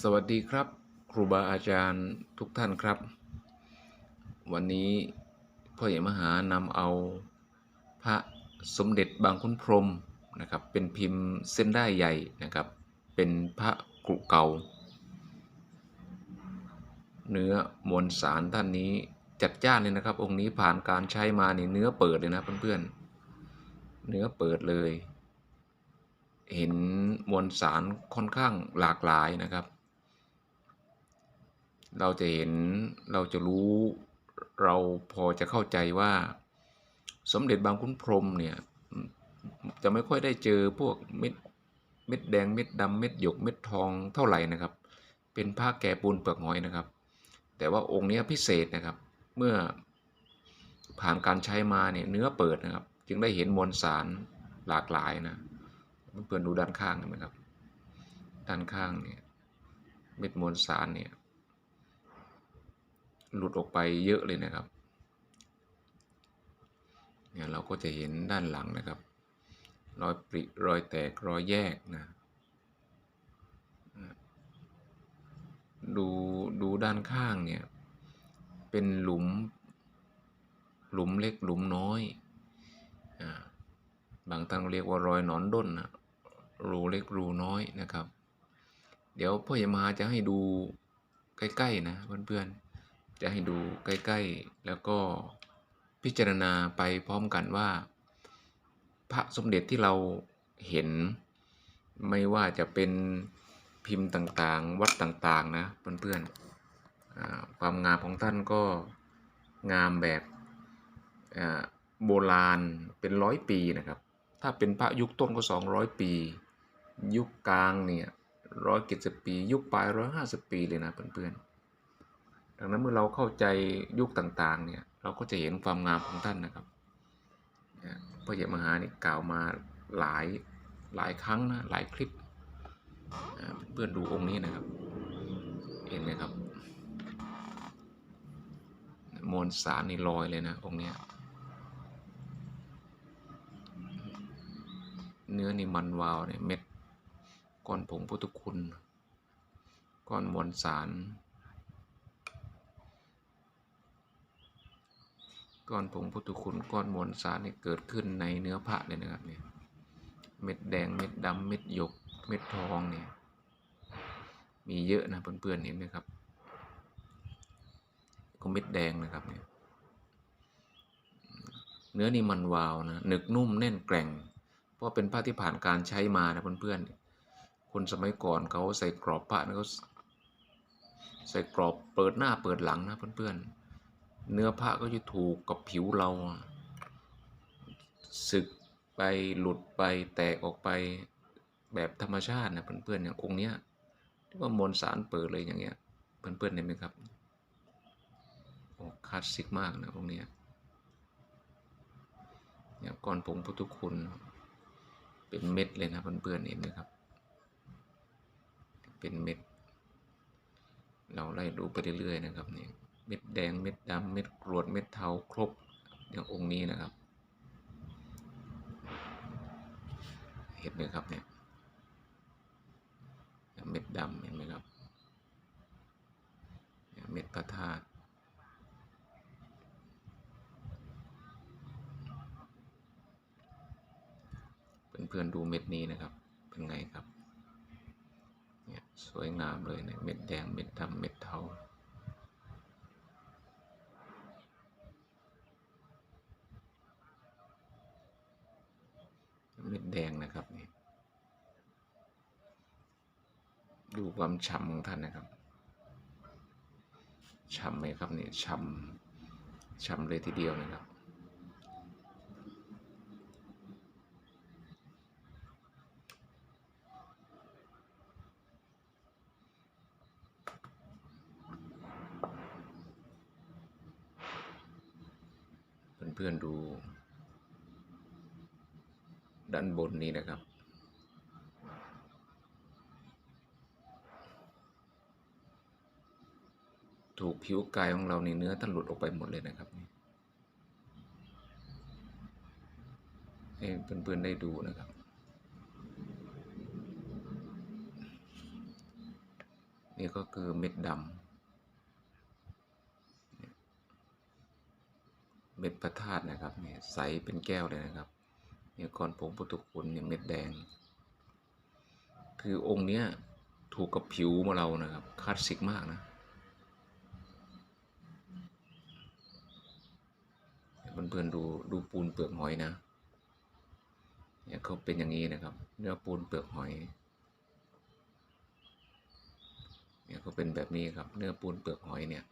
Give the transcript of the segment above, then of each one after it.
สวัสดีครับ ครูบาอาจารย์ทุกท่านครับ วันนี้พ่อใหญ่มหานำเอาพระสมเด็จบางขุนพรมนะครับ เป็นพิมพ์เส้นได้ใหญ่นะครับ เป็นพระกรุเก่า เนื้อมวลสารท่านนี้จัดจ้านเลยนะครับ องค์นี้ผ่านการใช้มาเนี่ยเนื้อเปิดเลยนะเพื่อนๆ เนื้อเปิดเลยเห็นมวลสารค่อนข้างหลากหลายนะครับ เราจะเห็นเราจะรู้เราพอจะเข้าใจว่าสมเด็จบางขุนพรมเนี่ยจะไม่ค่อยได้เจอพวกเม็ดเม็ดแดงเม็ดดำเม็ดหยกเม็ดทองเท่าไหร่นะครับ เป็นผ้าแก่ปูนเปลือกหอยนะครับ แต่ว่าองค์นี้พิเศษนะครับเมื่อผ่านการใช้มาเนี่ยเนื้อเปิดนะครับ จึงได้เห็นมวลสารหลากหลายนะเพื่อนดูด้านข้างนไหมครับ ด้านข้างเนี่ยเม็ดมวลสารเนี่ย หลุดออกไปเยอะเลยนะครับเนี่ยเราก็จะเห็นด้านหลังนะครับ รอยปริรอยแตกรอยแยกนะดูดูด้านข้างเนี่ย เป็นหลุม หลุมเล็กหลุมน้อยบางท่านเรียกว่ารอยหนอนด้นนะรูเล็กรูน้อยนะครับ เดี๋ยวพ่อจะมาจะให้ดูใกล้ ๆ นะเพื่อนๆ จะให้ดูใกล้ ๆ แล้วก็พิจารณาไปพร้อมกันว่า พระสมเด็จที่เราเห็น ไม่ว่าจะเป็นพิมพ์ต่างๆ วัดต่างๆ นะเพื่อนๆความงามของท่านก็งามแบบโบราณเป็นร้อยปีนะครับ ถ้าเป็นพระยุคต้นก็ 200 ปี ยุคกลางเนี่ยร้อยเจ็ดสิบปี ยุคปลายร้อยห้าสิบปีเลยนะเพื่อนๆ ดังนั้นเมื่อเราเข้าใจยุคต่างๆเนี่ยเราก็จะเห็นความงามของท่านนะครับพระเยมหานี่กล่าวมาหลายหลายครั้งนะหลายคลิปเพื่อนดูองค์นี้นะครับเห็นไหมครับมวลสารนี่ลอยเลยนะองค์นี้เนื้อนี่มันวาวเนี่ยเม็ดก้อนผงพุทธคุณ ก้อนมวลสาร ก้อนผงพุทธคุณก้อนมวลสารเนี่ยเกิดขึ้นในเนื้อพระเลยนะครับเนี่ยเม็ดแดงเม็ดดำเม็ดหยก เม็ดทองเนี่ยมีเยอะนะเพื่อนๆเห็นไหมครับก็เม็ดแดงนะครับเนี่ยเนื้อนี่มันวาวนะหนึกนุ่มแน่นแกร่ง เพราะเป็นผ้าที่ผ่านการใช้มานะเพื่อนๆคนสมัยก่อนเขาใส่กรอบผ้านะเขาใส่กรอบเปิดหน้าเปิดหลังนะเพื่อนๆ เนื้อผ้าก็จะถูกกับผิวเราสึกไปหลุดไปแตกออกไปแบบธรรมชาตินะเพื่อนๆอย่างองค์เนี้ยที่ว่ามวลสารเปิดเลยอย่างเงี้ยเพื่อนๆเห็นไหมครับโอ้คลาสสิกมากนะองค์เนี้ยเนี่ยก้อนผงพุทธคุณเป็นเม็ดเลยนะเพื่อนๆเห็นไหมครับ เป็นเม็ด เราไล่ดูไปเรื่อยๆนะครับเนี่ย เม็ดแดงเม็ดดำเม็ดกรวดเม็ดเทาครบอย่างองค์นี้นะครับ เห็นไหมครับเนี่ยเม็ดดำเห็นไหมครับเม็ดพระธาตุเพื่อนๆดูเม็ดนี้นะครับ เป็นไงครับ เนี่ยสวยงามเลยเนี่ยเม็ดแดงเม็ดดำเม็ดเทา เม็ดแดงนะครับนี่ดูความฉ่ำของท่านนะครับฉ่ำไหมครับนี่ฉ่ำฉ่ำเลยทีเดียวนะครับ เพื่อนๆดู ด้านบนนี้นะครับ ถูกผิวกายของเราในเนื้อท่านหลุดออกไปหมดเลยนะครับให้เพื่อนๆได้ดูนะครับนี่ก็คือเม็ดดำเม็ดพระธาตุนะครับเนี่ยใสเป็นแก้วเลยนะครับ เนี่ยก้อนผงพุทธคุณเนี่ยเม็ดแดง คือองค์เนี้ยถูกกับผิวมาเรานะครับคลาสสิกมากนะเพื่อนๆดูดูปูนเปลือกหอยนะเนี่ยเขาเป็นอย่างนี้นะครับ เนื้อปูนเปลือกหอยเนี่ยเขาเป็นแบบนี้ครับ เนื้อปูนเปลือกหอยเนี่ย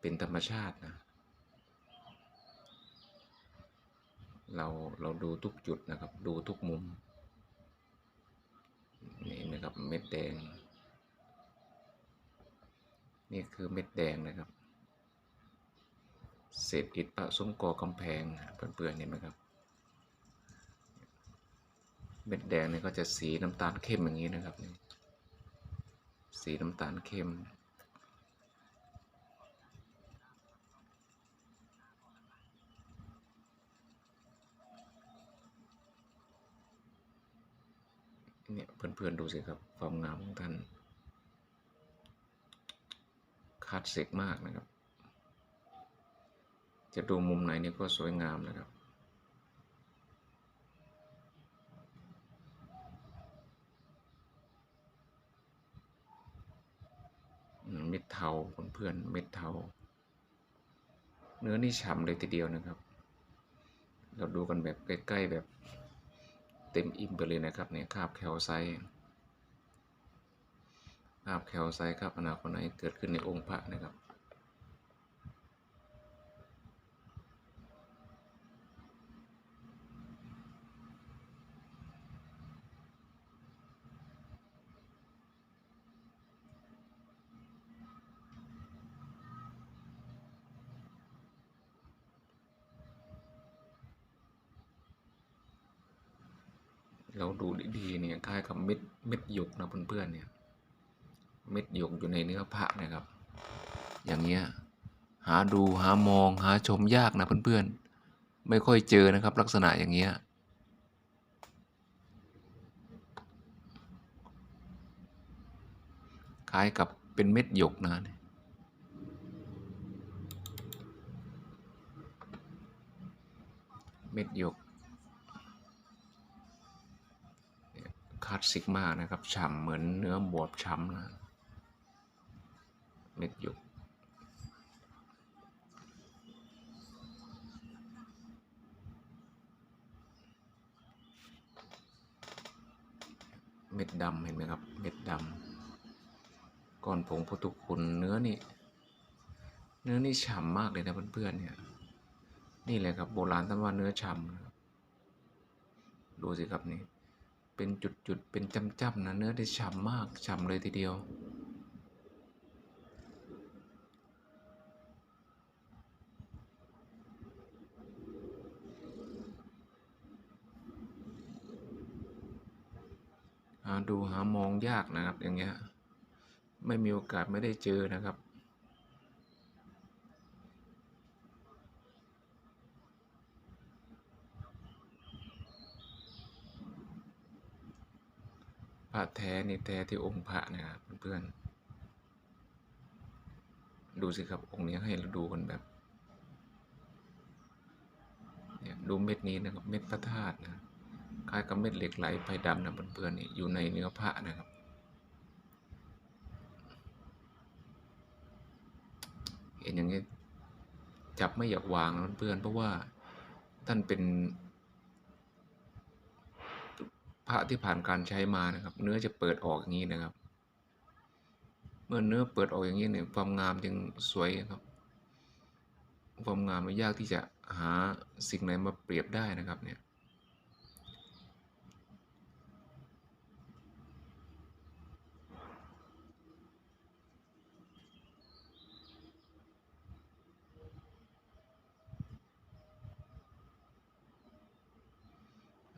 เป็นธรรมชาตินะ เราเราดูทุกจุดนะครับ ดูทุกมุม นี่นะครับเม็ดแดง นี่คือเม็ดแดงนะครับ เศษอิฐปะซุ้มก่อกำแพงเปื่อนๆเห็นไหมครับ เม็ดแดงนี่ก็จะสีน้ำตาลเข้มอย่างนี้นะครับ สีน้ำตาลเข้ม เนี่ยเพื่อนๆดูสิครับ ความงามของท่านคลาสสิกมากนะครับ จะดูมุมไหนนี่ก็สวยงามนะครับเม็ดเทาเพื่อนๆเม็ดเทา เนื้อนี่ฉ่ำเลยทีเดียวนะครับ เราดูกันแบบใกล้ ๆ แบบ เต็มอิ่มไปเลยนะครับเนี่ยคาบแคลไซคาบแคลไซครับอนาคตไหนเกิดขึ้นในองค์พระนะครับ เราดูดีๆเนี่ยคล้ายกับเม็ดเม็ดหยกนะเพื่อนๆเนี่ย เม็ดหยกอยู่ในเนื้อพระนะครับ อย่างเงี้ยหาดูหามองหาชมยากนะเพื่อนๆ ไม่ค่อยเจอนะครับ ลักษณะอย่างเงี้ยคล้ายกับเป็นเม็ดหยกนะเนี่ยเม็ดหยก คลาสสิกมากนะครับฉ่ำเหมือนเนื้อบวบช้ำนะเม็ดหยกเม็ดดำเห็นไหมครับ เม็ดดำก้อนผงพุทธคุณเนื้อนี่ เนื้อนี่ฉ่ำมากเลยนะเพื่อนๆเนี่ย นี่แหละครับโบราณท่านว่าเนื้อฉ่ำนะครับดูสิครับนี่ เป็นจุดๆ เป็นจ้ำๆนะเนื้อได้ฉ่ำมากฉ่ำเลยทีเดียว ดูหามองยากนะครับอย่างเงี้ย ไม่มีโอกาสไม่ได้เจอนะครับ พระแท้นี่แท้ที่องค์พระนะครับเพื่อนๆดูสิครับองค์นี้ให้เราดูกันแบบเนี่ยดูเม็ดนี้นะครับเม็ดพระธาตุนะคล้ายกับเม็ดเหล็กไหลไฟดำนะเพื่อนๆนี่อยู่ในเนื้อพระนะครับเห็นอย่างนี้จับไม่อยากวางนะเพื่อนๆเพราะว่าท่านเป็น พระที่ผ่านการใช้มานะครับ เนื้อจะเปิดออกอย่างนี้นะครับ เมื่อเนื้อเปิดออกอย่างนี้เนี่ยความงามจึงสวยครับความงามไม่ยากที่จะหาสิ่งไหนมาเปรียบได้นะครับเนี่ย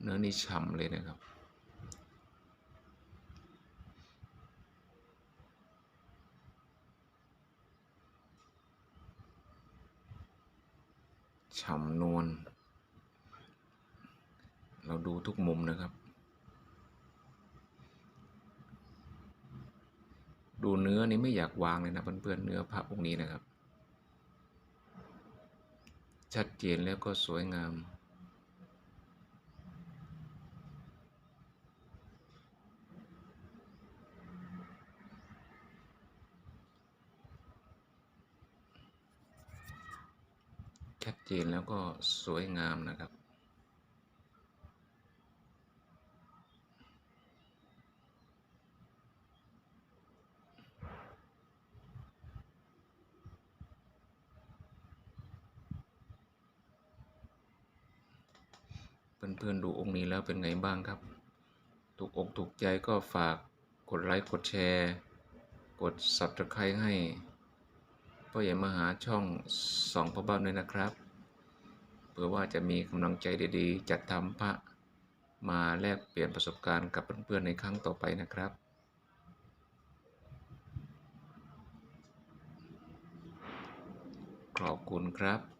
เนื้อนี่ฉ่ำเลยนะครับ ฉ่ำนวลเราดูทุกมุมนะครับ ดูเนื้อนี่ไม่อยากวางเลยนะเพื่อนๆเนื้อพระองค์นี้นะครับ ชัดเจนแล้วก็สวยงาม เจนแล้วก็สวยงามนะครับ เพื่อนๆดูองค์นี้แล้วเป็นไงบ้างครับ ถูกอกถูกใจก็ฝากกดไลค์กดแชร์ กด subscribe ให้พ่อใหญ่มาหาช่องสองพ่อบ้านด้วยนะครับ เพื่อว่าจะมีกำลังใจดีๆ จัดทำพระมาแลกเปลี่ยนประสบการณ์กับเพื่อนๆในครั้งต่อไปนะครับ ขอบคุณครับ